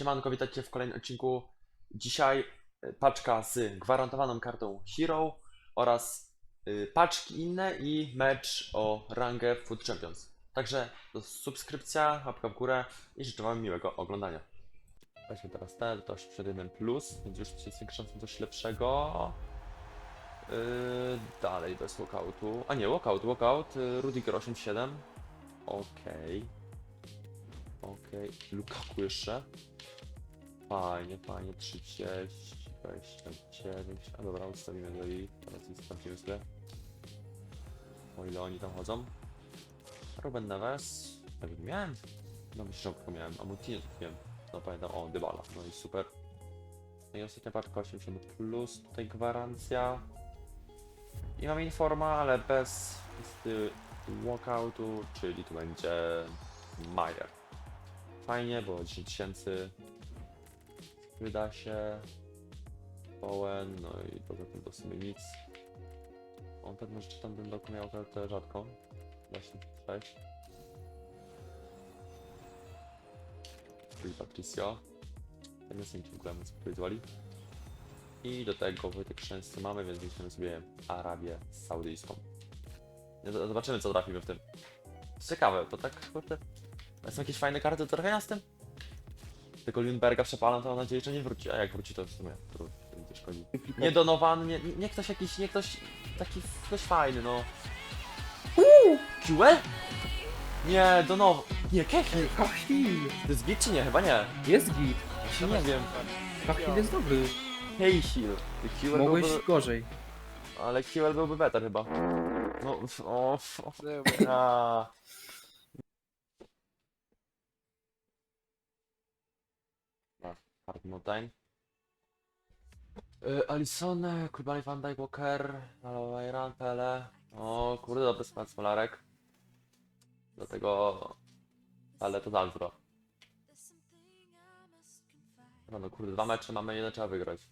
Siemanko, witajcie w kolejnym odcinku. Dzisiaj y, paczka z gwarantowaną kartą Hero oraz y, paczki inne i mecz o rangę Food Champions. Także subskrypcja, łapka w górę i życzę Wam miłego oglądania. Weźmy teraz ten, to już przed 1 plus, więc już się zwiększam coś lepszego. Yy, dalej bez walkoutu. A nie, walkout, walkout. Rudiger 87. Okej. Okej. Lukaku jeszcze. Fajnie, fajnie. 30, 29. A dobra, ustawimy do i teraz i sprawdzimy sobie. O ile oni tam chodzą. Ruben Neves. Tak miałem. No myślę, że miałem. A Moutinho kupiłem. No pamiętam. O, Dybala. No i super. No i ostatnia paczka 80 plus. Tutaj gwarancja. I mam informa, ale bez listy walkoutu, czyli tu będzie Majer. Fajnie, bo 10 tysięcy wyda się. Bowen, no i poza tym to w sumie nic. On pewno, że tam bym miał kartę rzadką. Właśnie 6. Czyli Patricio. Ten jest nie dziękuję, co powiedzieli. I do tego Wojtek Szczęsny mamy, więc weźmiemy sobie Arabię Saudyjską. Zobaczymy co trafimy w tym. Ciekawe, to tak kurde. Są jakieś fajne karty do trafienia z tym? Tego Lundberga przepalam, to mam nadzieję, że nie wróci. A jak wróci, to w sumie to to nie szkodzi. Nie Donovan, nie, nie ktoś jakiś, nie ktoś taki ktoś fajny, no. Uuu! Kiłel? Nie, Donovan. Nie, Kechil. Kachil! To jest git czy nie? Chyba nie. Jest git. Właśnie nie wiem. Kachil jest dobry. Kechil. Kiłel Mogłeś byłby... gorzej. Ale Kiwel byłby better chyba. No, f- o, f- o. A. No, Hard Mountain. Y, Alisson, Kulbani Van Dijk, Walker, Pele. O kurde, dobry skład Smolarek. Do tego... Ale to Dalbro. No, no kurde, dwa mecze mamy, jeden trzeba wygrać.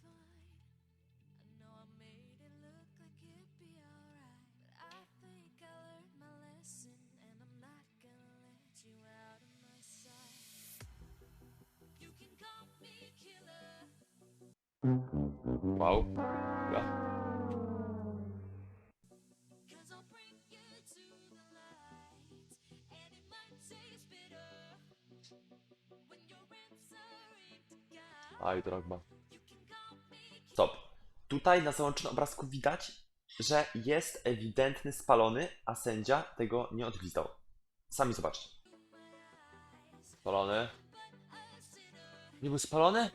Wow. Ja. Aj, drogba. Stop. Tutaj na załączonym obrazku widać, że jest ewidentny spalony, a sędzia tego nie odgwizdał. Sami zobaczcie. Spalony. Nie był spalony?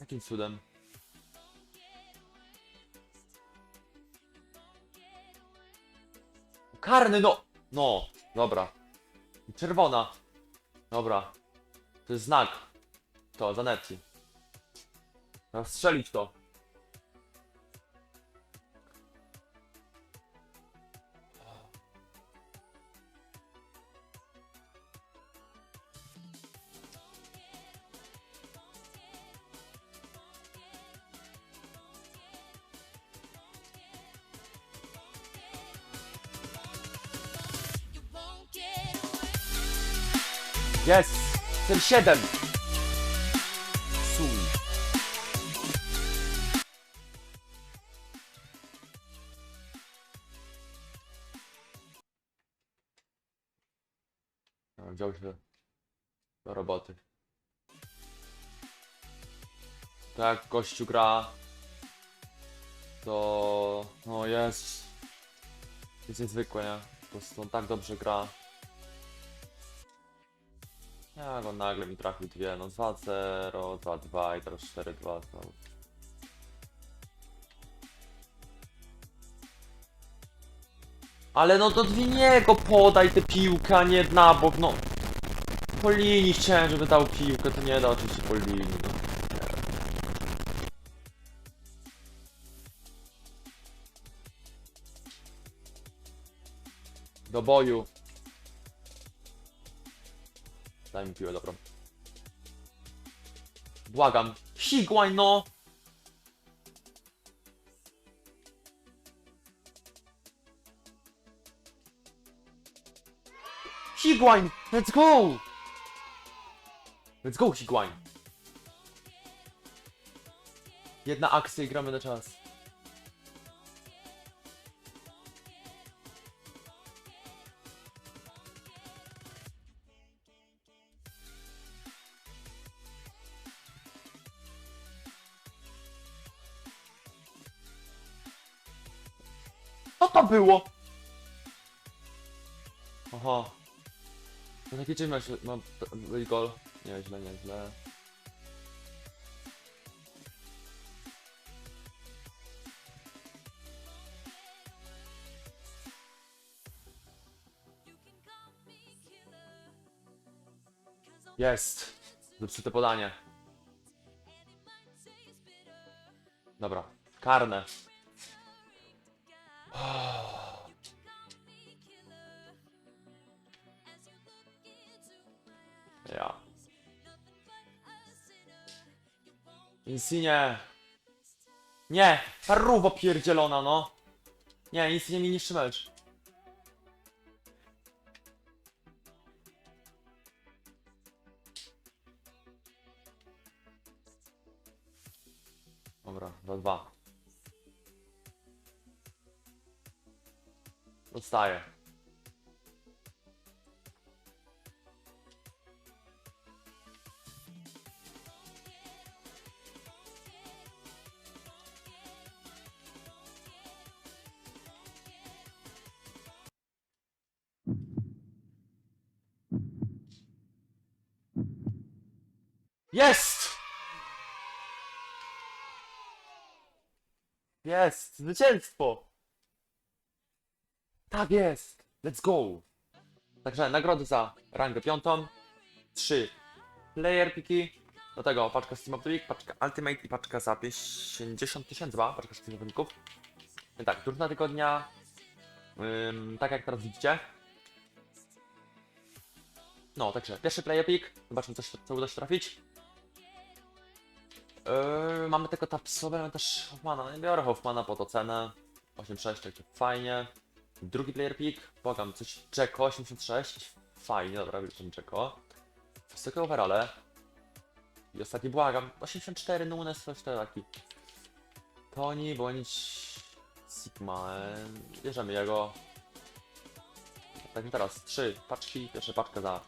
Jakim cudem? Karny, no! No, dobra. Czerwona. Dobra. To jest znak. To, Zanetti. Trzeba strzelić to. Jest! 7 Sum. No, Wziął się do roboty. Tak, gościu gra. To... No jest. Jest niezwykłe, nie? Po prostu on tak dobrze gra. Jak on nagle mi trafił dwie, no 2-0, 2-2 i teraz 4-2 znowu. Ale no do Dwiniego podaj tę piłkę, a nie na bok, no. Po linii chciałem, żeby dał piłkę, to nie da oczywiście po linii, no. Do boju. Daj mi piłę, dobrą. Błagam. Higuain, no! Higuain! Let's go! Let's go, Higuain! Jedna akcja i gramy na czas. To było? Aha. No taki czym masz, mam byli gol. Nieźle, nieźle. Jest! Zepsute podanie. Dobra, karne. Ja. Insigne! Nie! Paruwo pierdzielona, no! Nie, Insigne mi niszczy mecz. Dobra, 2-2. Dostaję. Jest! Jest! Zwycięstwo! Tak jest! Let's go! Także nagrody za rangę piątą. Trzy player piki. Do tego paczka Steam of the Week, paczka Ultimate i paczka za 50 tysięcy, paczka the Weeków. I tak, drużyna tygodnia. Ym, tak jak teraz widzicie. No, także pierwszy player pick. Zobaczmy, co, co uda się trafić. Yy, mamy tylko tapsowe, mamy też Hoffmana. Nie biorę Hoffmana pod ocenę. 8,6, także fajnie. Drugi player pick, błagam, coś Czeko 86. Fajnie, dobra, wliczam Czeko. Wysokie overale. I ostatni błagam, 84 Nunes, coś taki. Toni, bądź Sigma. e, Bierzemy jego. Tak i teraz, trzy paczki, pierwsza paczka za.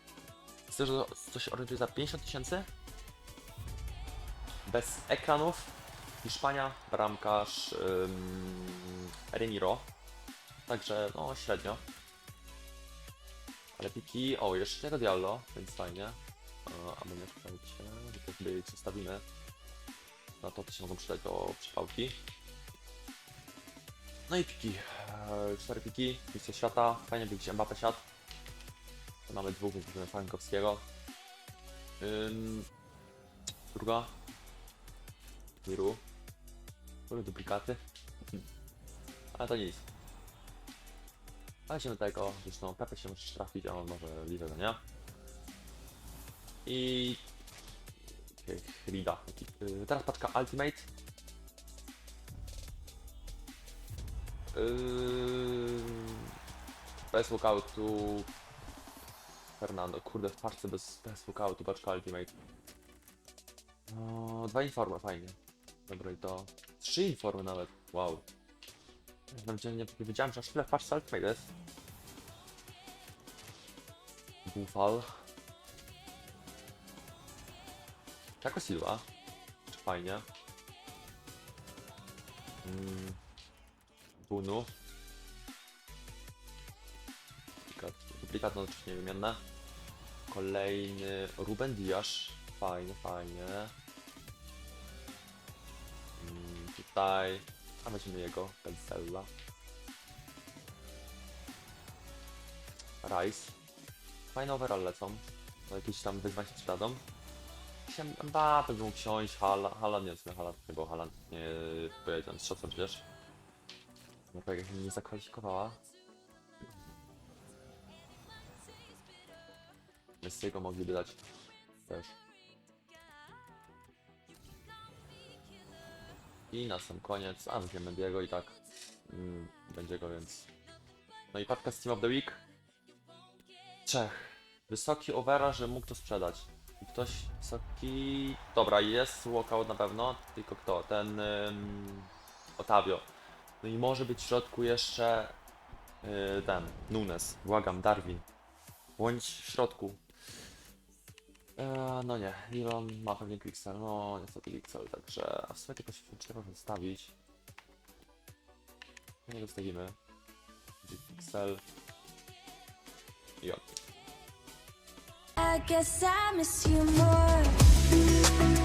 Że coś orientuje za 50 tysięcy bez ekranów. Hiszpania, bramkarz ym, Remiro. Także no średnio. Ale piki, o jeszcze tego Diallo, więc fajnie. A my nie się, to zostawimy. Na to to się mogą przydać do przypałki. No i piki. E, Cztery piki, mistrzostwo świata. Fajnie by gdzieś Mbappe siadł. Mamy dwóch, więc będziemy Frankowskiego. Ym, druga. Miru. Były duplikaty. Ale to nic. Ale do tego, zresztą Pepe się może trafić, a on może no nie? I... Rida. Yy, Teraz paczka Ultimate. Yy... Bez walkoutu... Fernando, kurde, w paczce bez, bez walkoutu, paczka Ultimate. No, dwa informy, fajnie. Dobra i to... Trzy informy nawet, wow. Nawet nie, wiedziałem, że aż tyle paczce Ultimate jest. Bufal. Jako Silva. Fajnie. Mm. Bunu. Duplikat, duplikat no oczywiście niewymienne. Kolejny Ruben Diaz. Fajnie, fajnie. Mm, tutaj. A weźmy jego, Pencella. Rice. Fajne overall lecą. No jakieś tam wyzwań się przydadzą. Mbappe by mógł Hala, Haaland, nie wiem, Haaland, nie, bo Haaland nie pojedzie, on strzał przecież. No tak jak nie zakwalifikowała. Messiego mogliby dać też. I na sam koniec, a weźmiemy Mendiego i tak mm, będzie go, więc... No i paczka Steam of the Week. Trzech. Wysoki overa, że mógł to sprzedać. I Ktoś wysoki... Dobra, jest walkout na pewno, tylko kto? Ten... Ym, Otavio. No i może być w środku jeszcze... Yy, ten, Nunes. Błagam, Darwin. Bądź w środku. Eee, no nie, Elon ma pewnie Quixel, no niestety Quixel, także... W sumie tylko trzeba zostawić. Nie zostawimy. Będzie Quixel. I on. I guess I miss you more.